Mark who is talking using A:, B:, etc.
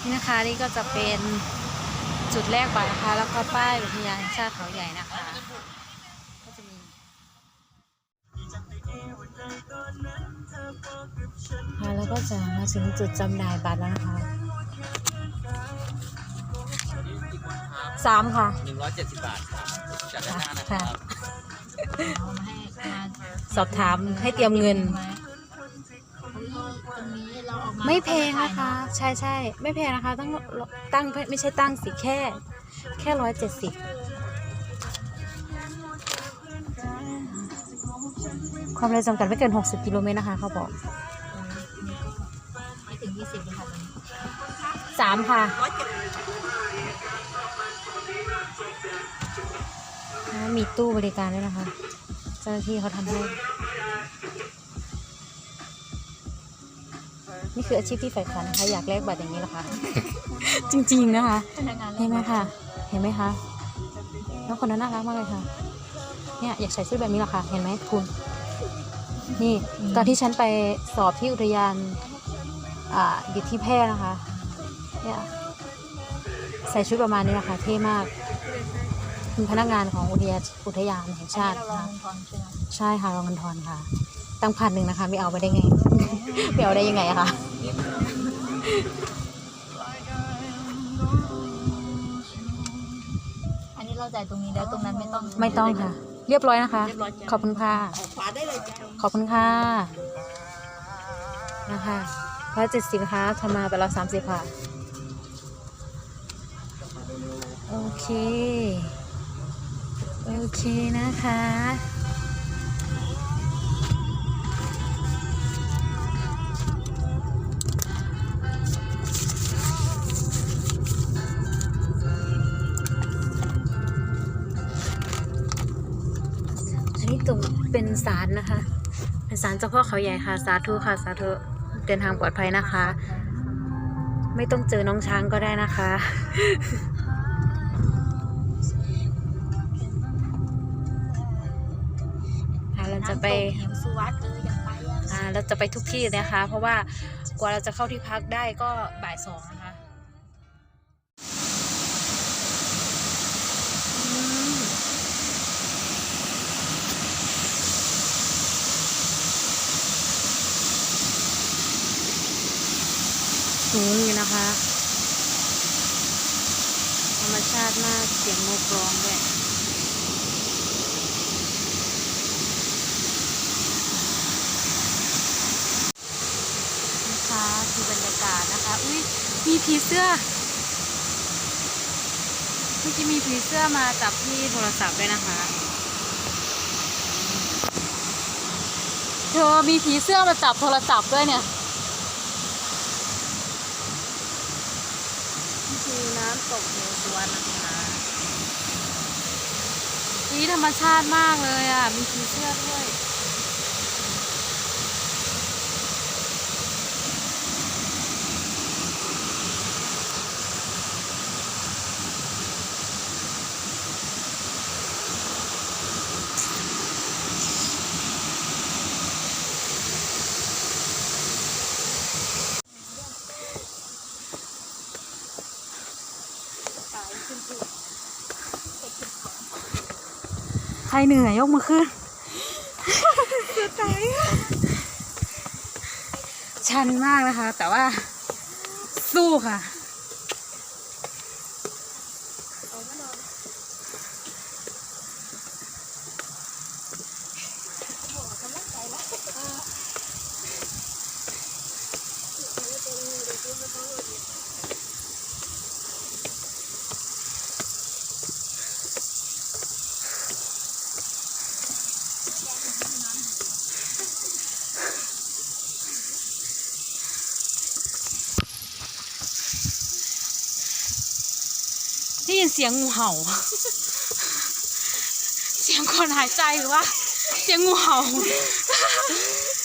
A: นี่นะคะนี่ก็จะเป็นจุดแรกก่อนนะคะ แล้วก็ป้ายอุทยานแห่งชาติเขาใหญ่นะคะ ก็จะมีค่ะแล้วก็จะมาถึงจุดจำหน่ายบัตรแล้วนะคะสามค่ะ
B: หนึ่งร้อยเจ็ดสิบบาทครับจากด้านหน้านะครับ
C: เอามาให้มา
A: สอบถามให้เตรียมเงิน
C: ตรงนี้ เราออกมา
A: ไม่แพงนะคะ ใช่ใช่ไม่แพงนะคะ ตั้งตั้งไม่ใช่ตั้งสิแค่ แค่ร้อยเจ็ดสิบความเร็วจำกัดไม่เกิน 60 กิโลเมตรนะคะ เขาบอก
C: ไม่ถึงยี่สิบเลยค่ะตอนนี้
A: สามค่ะแล้วมีตู้บริการด้วยนะคะ เจ้าหน้าที่เขาทำให้ นี่คืออาชีพที่ใฝ่ฝันนะคะอยากแลกบัตรอย่างนี้เหรอคะ จริงๆนะคะ
C: พนักงาน
A: เห็นไหมคะ เห็นไหมคะ น้องคนนั้นน่ารักมากเลยค่ะ เนี่ยอยากใส่ชุดแบบนี้เหรอคะ เห็นไหมคุณ นี่ตอนที่ฉันไปสอบที่อุทยานอ่าอยู่ที่แพร่นะคะ เนี่ยใส่ชุดประมาณนี้นะคะเท่มากเป็นพนักงานของอุทยานอุทยานแห่งชาติ
C: เราลอง
A: นะคะ
C: เงินทอนใช่ไหม
A: ใช่ค่ะรองเงินทอนค่ะ ตั้งพันหนึ่งนะคะ ไม่เอาไปได้ไง ไม่เอาได้ยังไงอะคะ
C: อันนี้เราจ่ายตรงนี้แล้วตรงนั้นไม่ต้อง
A: ไม่ต้องค่ะ เรียบร้อยนะคะ
C: เรียบร้อยจ้ะ
A: ขอบคุณค่ะ
C: ขวาได้เลยจ้ะ
A: ขอบคุณค่ะนะคะร้อยเจ็ดสิบค่ะทำมาไปแล้วสามสิบค่ะ โอเค โอเคนะคะ นนี้ตรงเป็นศาลนะคะ เป็นศาลเจ้าพ่อเขาใหญ่ค่ะ สาธุค่ะ สาธุ เดินทางปลอดภัยนะคะ ไม่ต้องเจอน้องช้างก็ได้นะคะ ค่ะเราจะไป
C: น้ำตกเหมสุวัสด์เอออยากไปอะ
A: อ่าเราจะไปทุกที่นะคะ เพราะว่ากว่าเราจะเข้าที่พักได้ก็บ่ายสองนะคะ สูงอยู่นะคะ ธรรมชาติมากเสียงนกร้องด้วยนะคะคือบรรยากาศนะคะ อุ้ยมีผีเสื้อ เมื่อกี้มีผีเสื้อมาจับที่โทรศัพท์ด้วยนะคะเธอมีผีเสื้อมาจับโทรศัพท์ด้วยเนี่ยนี่คือน้ำตกเหวสวนนะคะนี่ธรรมชาติมากเลยอะ มีผีเสื้อด้วย ใครเหนื่อยยกมือขึ้นชันมากนะคะ แต่ว่าสู้ค่ะ ได้ยินเสียงงูเห่า เสียงคนหายใจหรือว่า เสียงงูเห่า